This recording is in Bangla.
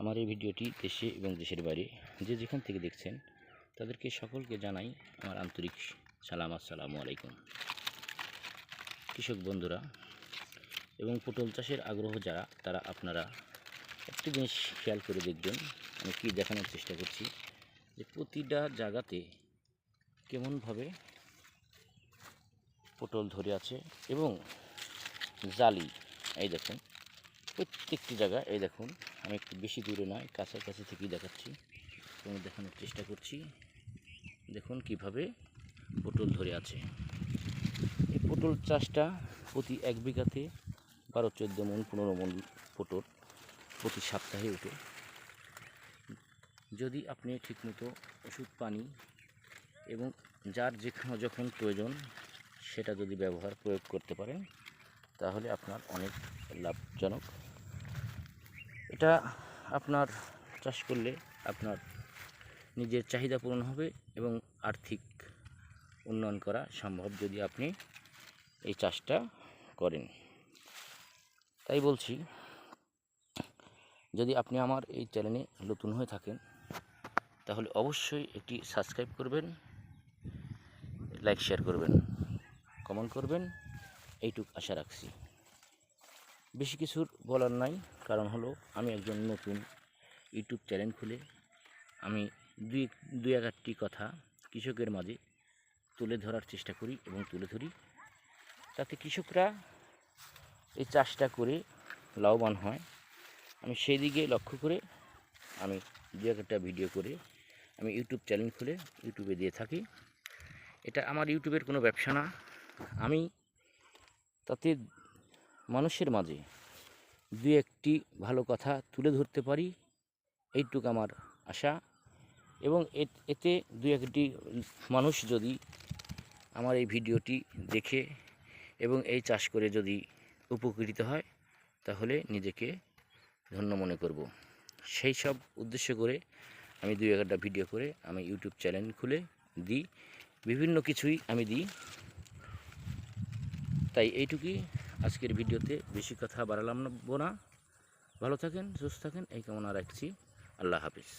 আমার এই ভিডিওটি দেশে এবং দেশের বাইরে যে যেখান থেকে দেখছেন, তাদেরকে সকলকে জানাই আমার আন্তরিক সালাম, আসসালামু আলাইকুম। কৃষক বন্ধুরা এবং পটল চাষের আগ্রহ যারা, তারা আপনারা একটি জিনিস খেয়াল করে দেখবেন। আমি কি দেখানোর চেষ্টা করছি যে প্রতিটা জায়গাতে কেমনভাবে পটল ধরে আছে এবং জালি, এই দেখুন প্রত্যেকটি জায়গা, এই দেখুন, আমি একটু বেশি দূরে নয়, কাছাকাছি থেকেই দেখাচ্ছি। এবং দেখানোর চেষ্টা করছি। দেখুন কীভাবে পটল ধরে আছে। এই পটল চাষটা প্রতি এক বিঘাতে বারো, চোদ্দ মন, পনেরো মন পটল প্রতি সপ্তাহে ওঠে। যদি আপনি ঠিকমতো ওষুধ, পানি এবং যার যেখানে যখন প্রয়োজন সেটা যদি ব্যবহার, প্রয়োগ করতে পারেন তাহলে আপনার অনেক লাভজনক। এটা আপনার চাষ করলে আপনার নিজের চাহিদা পূরণ হবে এবং আর্থিক উন্নয়ন করা সম্ভব যদি আপনি এই চাষটা করেন। তাই বলছি, যদি আপনি আমার এই চ্যানেলে নতুন হয়ে থাকেন, তাহলে অবশ্যই একটি সাবস্ক্রাইব করবেন, লাইক, শেয়ার করবেন, কমেন্ট করবেন এইটুক আশা রাখছি। বেশি কিছুর বলার নাই, কারণ হলো আমি একজন নতুন ইউটিউব চ্যানেল খুলে আমি দুই দুই একটি কথা কৃষকের মাঝে তুলে ধরার চেষ্টা করি এবং তুলে ধরি। যাতে কৃষকরা এই চাষটা করে লাভবান হয়। আমি সেই দিকে লক্ষ্য করে আমি দু একটা ভিডিও করে আমি ইউটিউব চ্যানেল খুলে ইউটিউবে দিয়ে থাকি। এটা আমার ইউটিউবের কোনো ব্যবসা না। আমি তাতে মানুষের মাঝে দু একটি ভালো কথা তুলে ধরতে পারি, এইটুক আমার আশা। এবং এতে দু একটি মানুষ যদি আমার এই ভিডিওটি দেখে এবং এই চাষ করে যদি উপকৃত হয়, তাহলে নিজেকে ধন্য মনে করব। সেই সব উদ্দেশ্য করে আমি দুই একটা ভিডিও করে আমি ইউটিউব চ্যানেল খুলে দিই। বিভিন্ন কিছুই আমি দিই। তাই এইটুকুই আজকের ভিডিওতে। বেশি কথা বাড়ালাম না ভালো থাকেন, সুস্থ থাকেন, এই কামনা রাখছি। আল্লাহ হাফিজ।